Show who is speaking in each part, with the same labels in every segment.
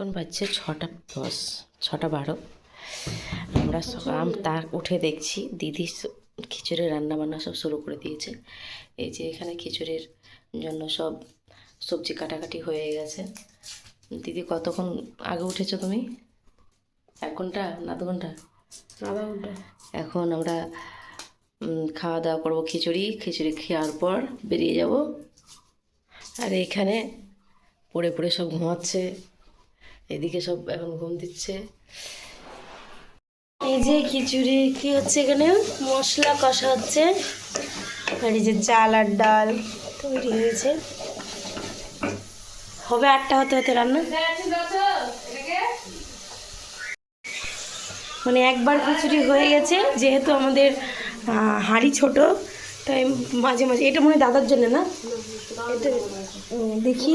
Speaker 1: এখন বাজছে ছটা দশ ছটা বারো। আমরা সকাল তার উঠে দেখছি দিদি খিচুড়ি রান্না বান্না সব শুরু করে দিয়েছে। এই যে এখানে খিচুড়ির জন্য সব সবজি কাটাকাটি হয়ে গেছে। দিদি কতক্ষণ আগে উঠেছো তুমি? এক ঘণ্টা না দু ঘণ্টা?
Speaker 2: আধা ঘণ্টা।
Speaker 1: এখন আমরা খাওয়া দাওয়া করব খিচুড়ি। খিচুড়ি খাওয়ার পর বেরিয়ে যাব। আর এখানে পড়ে পড়ে সব ঘুমাচ্ছে। এদিকে সব এখন ঘুম দিচ্ছে।
Speaker 2: এই যে খিচুড়ি, কি হচ্ছে এখানে? মশলা কষা হচ্ছে। আর এই যে চাল আর ডাল তৈরি হয়েছে। হবে আটটা হতে হতে রান্না? মানে একবার খিচুড়ি হয়ে গেছে, যেহেতু আমাদের হাঁড়ি ছোট, তাই মাঝে মাঝে, এটা মনে দাদার জন্য না? এটা দেখি।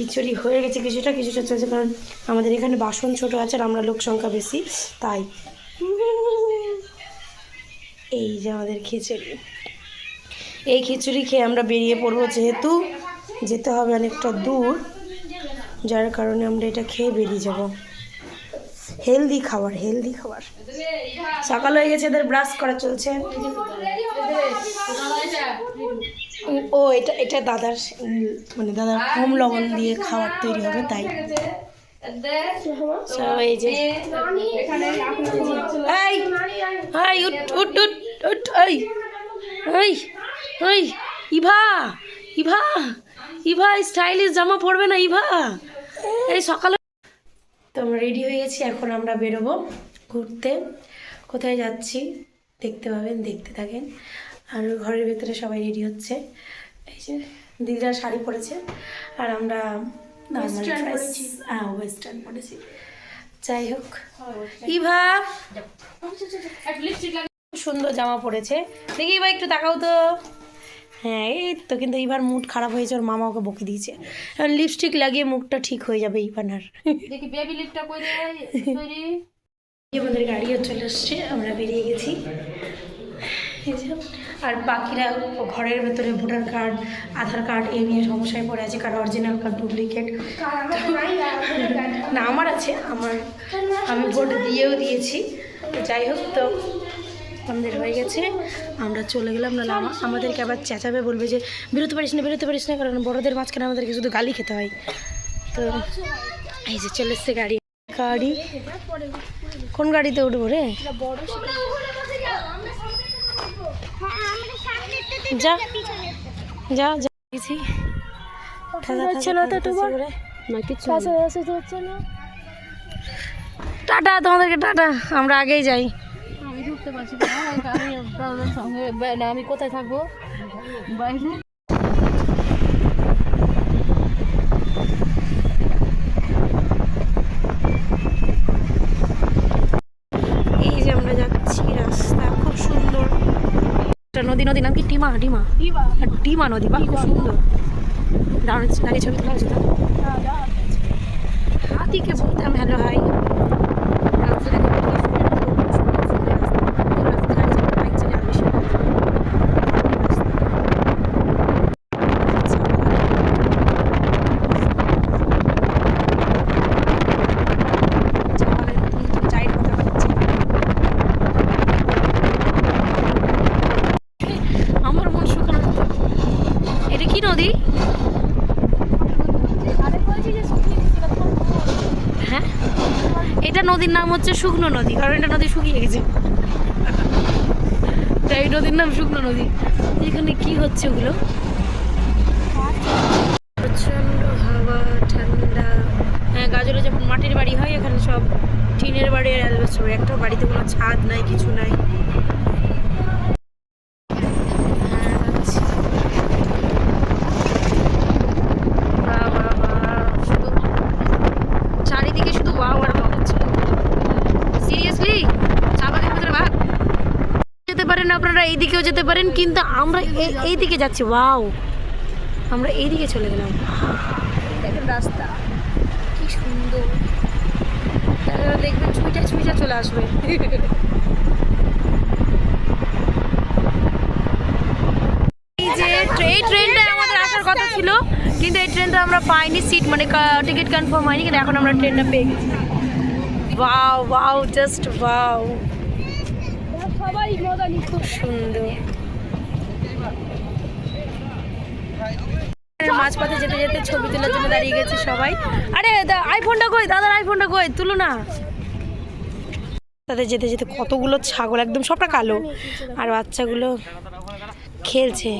Speaker 2: খিচুড়ি হয়ে গেছে কিছুটা কিছুটা চলছে, কারণ আমাদের এখানে বাসন ছোট আছে আর আমরা লোক সংখ্যা বেশি, তাই। এই যে আমাদের খিচুড়ি। এই খিচুড়ি খেয়ে আমরা বেরিয়ে পড়ব যেহেতু যেতে হবে অনেকটা দূর, যার কারণে আমরা এটা খেয়ে বেরিয়ে যাব। হেলদি খাবার হেলদি খাবার। সকাল হয়ে গেছে, এদের ব্রাশ করা চলছে। ও এটা এটা দাদার মানে দাদার কম লবণ দিয়ে খাবার তৈরি হবে তাই। এই যে এই এই উঠ উঠ উঠ উঠ এই এই এই ইভা ইভা ইভা স্টাইলিশ জামা পরবে না ইভা। এই সকালে তো আমরা রেডি হয়ে গেছি এখন আমরা বেরোবো ঘুরতে। কোথায় যাচ্ছি দেখতে পাবেন দেখতে থাকেন। আর ঘরের ভেতরে সবাই রেডি হচ্ছে। এই যে দিদিরা শাড়ি পরেছে আর আমরা হ্যাঁ ওয়েস্টার্ন পরেছি। যাই হোক। ইভা! সুন্দর জামা পরেছে। দেখি এবার একটু তাকাও তো। হ্যাঁ এই তো কিন্তু এবার মুড খারাপ হয়েছে ওর মামা ওকে বকে দিয়েছে। এখন লিপস্টিক লাগিয়ে মুখটা ঠিক হয়ে যাবে ইভানার
Speaker 3: দেখি বেবি লিপটা কই তৈরি
Speaker 2: আমাদের গাড়িও চলে এসছে আমরা বেরিয়ে গেছি। আর বাকিরা ঘরের ভেতরে ভোটার কার্ড, আধার কার্ড এই নিয়ে সমস্যায় পড়ে আছে কার অরিজিনাল কার্ড ডুপ্লিকেট না, আমার আছে, আমার আমি ভোট দিয়েও দিয়েছি। যাই হোক, তো আমাদের হয়ে গেছে। আমরা চলে গেলাম না আমা- আমাদেরকে আবার চেঁচাবে, বলবে যে, বেরোতে পারিস না, বেরোতে পারিস না, কারণ বড়দের মাঝখানে আমাদেরকে শুধু গালি খেতে হয়। তো এই যে চলে এসছে গাড়ি। গাড়ি? কোন গাড়িতে উঠবো রে? যা যা যা। গেছি
Speaker 3: হচ্ছে না তো তোমার? না। কিছু
Speaker 2: টাটা তোমাদেরকে টাটা। আমরা আগেই যাই।
Speaker 3: আমি ঢুকতে পারছি না না আমি কোথায় থাকব? বাইরে
Speaker 2: এই যে আমরা যাচ্ছি রাস্তা খুব সুন্দর একটা নদী নদী নাম কি? টিমা ডিমা টিমা। নদী বা খুব সুন্দর। দাঁড়িয়ে ছবি তোলা হয়েছে হাতিকে বলতাম হ্যালো হাই রাস্তাটাকে বেরিয়ে সুন্দর, সুন্দর, সুন্দর রাস্তা। এই রাস্তা গাড়ি চালানো, বাইক চালানো বেশি ভালো। চা বাগানে নতুন নতুন চায়ের পাতা বানাচ্ছে। আমার মন শুকানো যেত। এটা কি নদী হ্যাঁ এটা নদীর নাম হচ্ছে শুকনো নদী, কারণ এটা নদী শুকিয়ে গেছে। তাই নদীর নাম শুকনো নদী। এখানে কি হচ্ছে ওগুলো? হাওয়া, ঠান্ডা। হ্যাঁ গাজলে যখন মাটির বাড়ি হয়, এখানে সব টিনের বাড়ি আর অ্যালবাস একটা বাড়িতে কোনো ছাদ নাই, কিছু নাই হ্যাঁ, যাচ্ছি। বাহ, বাহ, বাহ, শুধু চারিদিকে শুধু ওয়াও আর ওয়াও হচ্ছে সিরিয়াসলি চা বাগানের ভিতরে ভাগ যেতে পারেন এইদিকেও যেতে পারেন কিন্তু আমরা এই দিকে যাচ্ছি ওয়াও। আমরা এই দিকে চলে গেলাম। দেখেন রাস্তা কি সুন্দর। দেখবেন ছুঁইটা ছুঁইটা চলে আসবে। এই ট্রেনটা আমাদের আসার কথা ছিল কিন্তু এই ট্রেনটা আমরা পাইনি সিট মানে টিকিট কনফার্ম হয়নি কিন্তু এখন আমরা ট্রেনটা পেয়ে গেছি। Wow wow just wow.
Speaker 3: সবাই মজা
Speaker 2: খুব সুন্দর। মাঝপথে যেতে যেতে ছবি তোলার জন্য দাঁড়িয়ে গেছে সবাই। আরে আইফোনটা কই? দাদার আইফোনটা কই? তুলো না। তাদের যেতে যেতে কতগুলো ছাগল, একদম সবটা কালো। আর বাচ্চাগুলো খেলছে।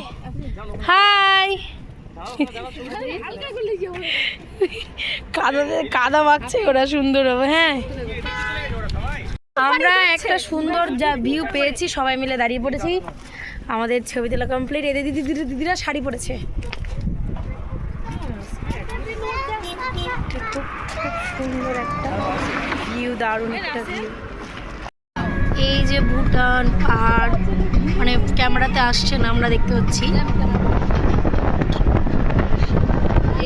Speaker 2: হাই! কাদা কাদা মাখছে, ওরা সুন্দর হবে হ্যাঁ। আমরা একটা সুন্দর যা ভিউ পেয়েছি সবাই মিলে দাঁড়িয়ে পড়েছি। আমাদের ছবি তোলা কমপ্লিট এদের দিদি দিদি দিদিরা শাড়ি পরেছে। খুব সুন্দর একটা ভিউ দারুণ একটা ভিউ এই যে ভুটান পাহাড় মানে ক্যামেরাতে আসছে না আমরা দেখতে পাচ্ছি।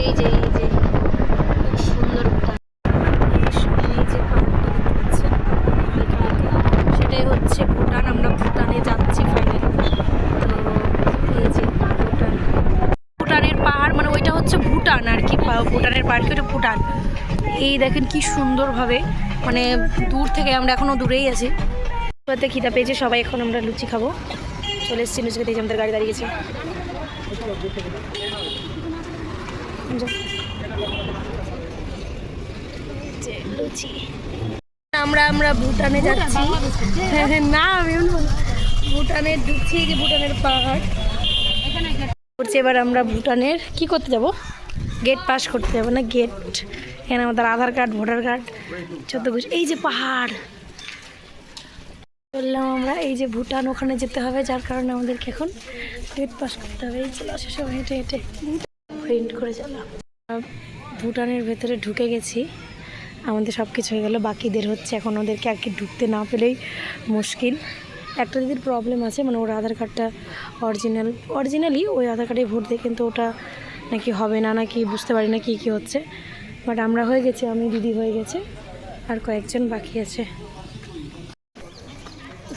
Speaker 2: এই যে এই যে। ভুটানের পাহাড় কি ওটা ভুটান। এই দেখেন কি সুন্দরভাবে মানে দূর থেকে আমরা এখনও দূরেই আছি। এবারে খিদা পেয়েছে সবাই এখন আমরা লুচি খাব। চলে এসেছি লুচি খেতে আমাদের গাড়ি দাঁড়িয়েছে। আমরা আমরা ভুটানে যাচ্ছি। হ্যাঁ, হ্যাঁ, না আমি ভুটানে ঢুকছি যে ভুটানের পাহাড়। এবার আমরা ভুটানের কি করতে যাব? গেট পাস করতে যাব না গেট এখানে আমাদের আধার কার্ড ভোটার কার্ড বছর এই যে পাহাড়। বললাম আমরা, এই যে ভুটান, ওখানে যেতে হবে, যার কারণে আমাদেরকে এখন গেট পাস করতে হবে। এই চলে, আসে সব হেঁটে হেঁটে। প্রিন্ট করে চালাম ভুটানের ভেতরে ঢুকে গেছি। আমাদের সব কিছু হয়ে গেলো, বাকিদের হচ্ছে এখন ওদেরকে আর কি ঢুকতে না পেলেই মুশকিল। একটা দিদির প্রবলেম আছে মানে ওর আধার কার্ডটা অরিজিনাল অরিজিনালি ওই আধার কার্ডে ভোট দেয় কিন্তু ওটা নাকি হবে না, নাকি বুঝতে পারি না কী কী হচ্ছে। বাট আমরা হয়ে গেছি, আমি দিদি হয়ে গেছে, আর কয়েকজন বাকি আছে।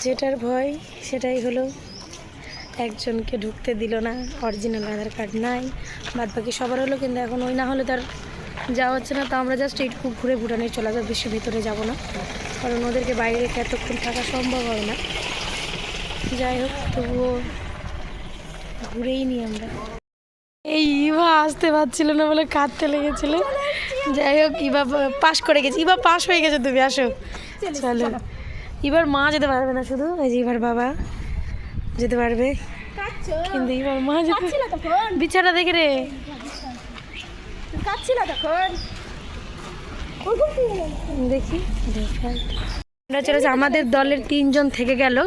Speaker 2: যেটার ভয়, সেটাই হলো একজনকে ঢুকতে দিল না অরিজিনাল আধার কার্ড নাই, বাদ বাকি সবার হলো কিন্তু এখন ওই না হলে তার যাওয়া হচ্ছে না, তো আমরা জাস্ট এইটুকু ঘুরে ভুটানে চলে যাব, বেশি ভিতরে যাব না। কারণ ওদেরকে বাইরে রেখে এতক্ষণ থাকা সম্ভব হয় না। যাই হোক, তবুও ঘুরেই নি আমরা। এই ইভা আসতে পারছিল না বলে কাঁদতে লেগেছিল। যাই হোক ইভা পাস করে গেছে। ইভা পাস হয়ে গেছে তুমি আসো। চলো এবার মা যেতে পারবে না শুধু এই যে এবার বাবা যেতে পারবে। কিন্তু এবার মা যেতে বিছানা দেখে রে। দেখি আমরা চলেছে আমাদের দলের তিনজন থেকে গেল।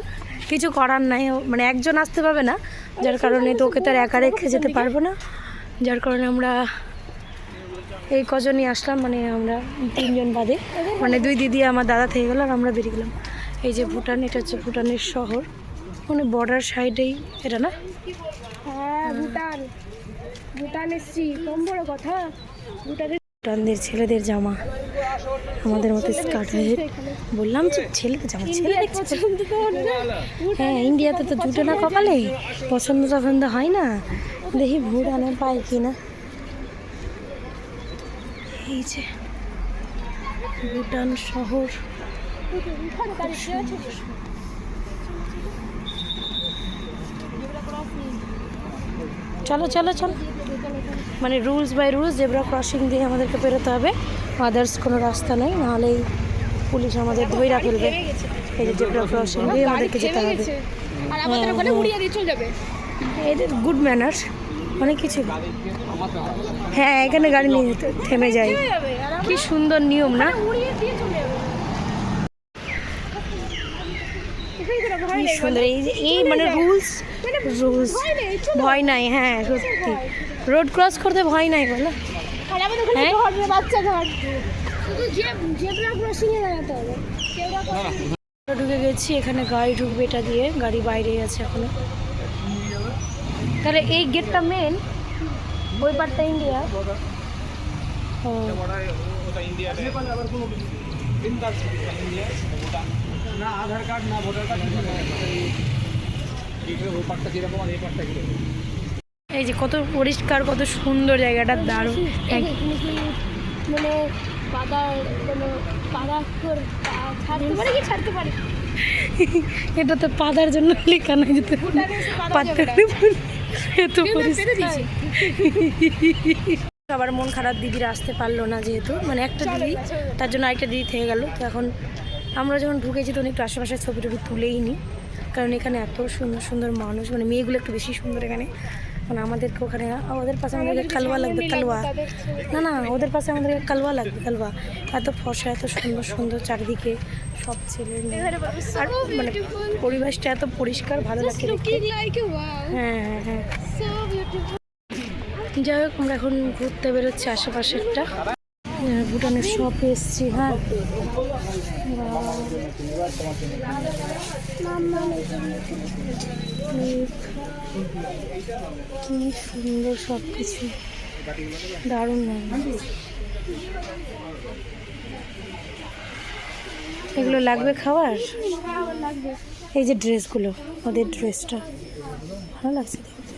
Speaker 2: কিছু করার নাই মানে একজন আসতে পারবে না যার কারণে তো ওকে তো আর একা রেখে যেতে পারব না। যার কারণে আমরা এই কজনই আসলাম মানে আমরা তিনজন বাদে। মানে দুই দিদি আমার দাদা থেকে গেলো আর আমরা বেরিয়ে গেলাম। এই যে ভুটান এটা হচ্ছে ভুটানের শহর। মানে বর্ডার সাইডেই এটা না?
Speaker 3: হ্যাঁ ভুটান। ভুটান এসছি কম বড় কথা। ভুটানের
Speaker 2: ভুটানদের ছেলেদের জামা। আমাদের মতো স্কার্ট হয়ে বললাম যে ছেলে দেখছি
Speaker 3: পছন্দ হলো না।
Speaker 2: হ্যাঁ ইন্ডিয়াতে তো জুটে না কপালে। পছন্দ টছন্দ হয় না। দেখি ভুটানে পাই কি না এই যে ভুটান শহর। চলো চলো চলো। মানে rules by rules zebra crossing দিয়ে আমাদেরকে পেরোতে হবে। আদার্স কোনো রাস্তা নেই নাহলেই পুলিশ আমাদের ধৈরা ফেলবে। এই যে জেব্রা ক্রসিং দিয়ে আমাদেরকে যেতে হবে।
Speaker 3: আর আমাদের ওখানে উড়িয়ে দিয়ে চলে যাবে।
Speaker 2: এটা গুড ম্যানার অনেক কিছু। হ্যাঁ এখানে গাড়ি নিয়ে যেতে- থেমে যায়। কি সুন্দর নিয়ম না? কি সুন্দর। এই যে এই মানে রুলস রুলস
Speaker 3: ভয় নেই
Speaker 2: ভয় নাই হ্যাঁ সত্যি। রোড ক্রস করতে ভয় নাই বলো।
Speaker 3: আর আমাদের ওখানে
Speaker 2: হ্যাঁ?
Speaker 3: বাচ্চা ধর শুধু জেব্রা ক্রসিং এ দাঁড়াতে হবে।
Speaker 2: ঢুকে গেছি এখানে গাড়ি ঢুকবে এটা দিয়ে গাড়ি বাইরে আছে এখনও। তাহলে এই গেটটা মেন ওই পারটা ইন্ডিয়া
Speaker 4: না আধার কার্ড না ভোটার কার্ড। কিছু পার্টটা যেরকম আর এই পার্টটা কীরকম
Speaker 2: এই যে কত পরিষ্কার কত সুন্দর জায়গাটা দারুণ।
Speaker 3: মানে
Speaker 2: এটা তো পাদার জন্য লেখা নাই যেতে এত আবার মন খারাপ দিদিরা আসতে পারল না যেহেতু। মানে একটা দিদি তার জন্য আরেকটা দিদি থেকে গেল। তো এখন আমরা যখন ঢুকেছি তখন একটু আশেপাশে ছবি টবি তুলেই নি। কারণ এখানে এত সুন্দর সুন্দর মানুষ মানে মেয়েগুলো একটু বেশি সুন্দর এখানে। মানে আমাদেরকে ওখানে ওদের পাশে আমাদেরকে কালুয়া লাগবে কালুয়া। না না ওদের পাশে আমাদেরকে কালুয়া লাগবে কালুয়া। এত ফসা এত সুন্দর সুন্দর চারিদিকে সব ছেলে আর মানে পরিবেশটা এত পরিষ্কার ভালো লাগছে
Speaker 3: ওয়াও
Speaker 2: হ্যাঁ হ্যাঁ হ্যাঁ। যাই হোক আমরা এখন ঘুরতে বেরোচ্ছি আশেপাশেরটা আহ, ভুটানের শপে এসছি হ্যাঁ। কি সুন্দর সব কিছু দারুণ লাগে এগুলো লাগবে খাবার এই যে ড্রেসগুলো, ওদের ড্রেসটা। ভালো লাগছে দেখতে।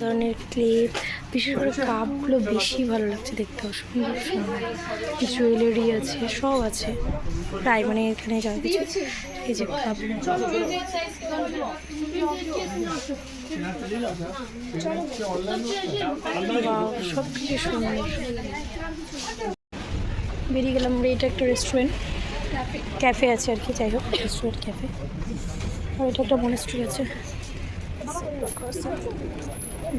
Speaker 2: ধরনের ক্লিপ বিশেষ করে কাপগুলো বেশি ভালো লাগছে দেখতে। সুন্দর। সুন্দর জুয়েলারি আছে, সব আছে। প্রায় মানে এখানে যা কিছু। এই যে কাপ সব কিছু সুন্দর বেরিয়ে গেলাম আমরা এটা একটা রেস্টুরেন্ট ক্যাফে আছে আর কি যাই হোক রেস্টুরেন্ট ক্যাফে আর এটা একটা মনেস্ট্রি আছে।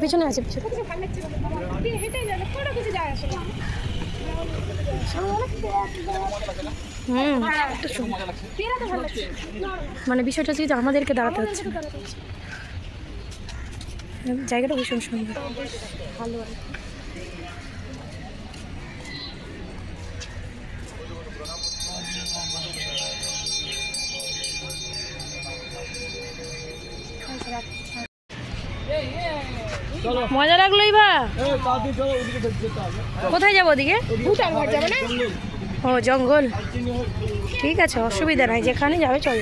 Speaker 2: পিছনে আছে পিছনে। হুম। মানে বিষয়টা হচ্ছে যে আমাদেরকে দাঁড়াতে হচ্ছে। জায়গাটা ভীষণ সুন্দর। ভালো মজা লাগল ইভা? কোথায় যাব ওদিকে? ও জঙ্গল। ঠিক আছে অসুবিধা নাই যেখানে যাবে চল।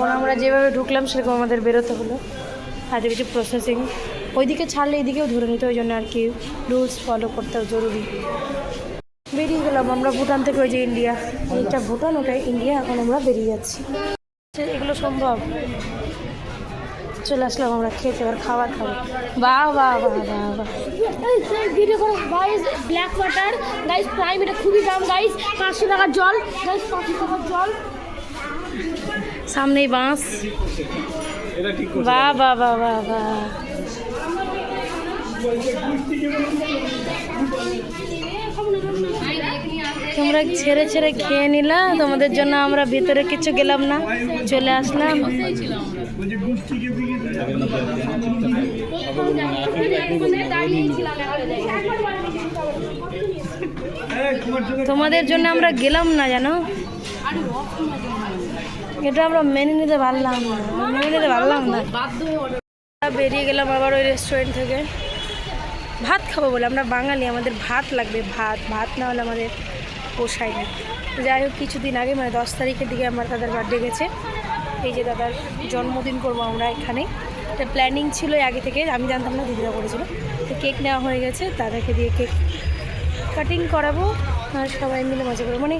Speaker 2: যেমন আমরা যেভাবে ঢুকলাম সেরকম আমাদের বেরোতে হলো। হাতে কিছু প্রসেসিং ওইদিকে ছাড়লে এদিকেও ধরে নিতে ওই জন্য আর কি রুলস ফলো করতে জরুরি। বেরিয়ে গেলাম আমরা ভুটান থেকে ওই যে ইন্ডিয়া। এইটা ভুটান ওটাই ইন্ডিয়া এখন আমরা বেরিয়ে যাচ্ছি। আচ্ছা, এগুলো সম্ভব? চলে আসলাম আমরা খেতে এবার খাবার খাব। বাহ বাহ বাহ বাহ বাহ।
Speaker 3: ব্ল্যাক ওয়াটার গাইস প্রাইম এটা খুবই দাম গাইস পাঁচশো টাকার জল। গাইস পাঁচশো টাকার জল।
Speaker 2: সামনেই বাঁশ। বাহ বাহ বাহ বাহ বাহ তোমরা ছেড়ে ছেড়ে খেয়ে নিলা, তোমাদের জন্য আমরা ভিতরে কিছু গেলাম না, চলে আসলাম। তোমাদের জন্য আমরা গেলাম না জানো? এটা আমরা মেনে নিতে পারলাম মেনে নিতে পারলাম না। বেরিয়ে গেলাম আবার ওই রেস্টুরেন্ট থেকে। ভাত খাব বলে, আমরা বাঙালি, আমাদের ভাত লাগবে ভাত। ভাত না হলে আমাদের পোষায় না। যাই হোক, কিছুদিন আগে মানে দশ তারিখের দিকে আমার দাদার বার্থডে গেছে। এই যে দাদার জন্মদিন করব আমরা এখানে। এটা প্ল্যানিং ছিল আগে থেকে, আমি জানতাম না দিদিরা করেছিল। তো কেক নেওয়া হয়ে গেছে, দাদাকে দিয়ে কেক কাটিং করাবো, আর সবাই মিলে মজা করব। মানে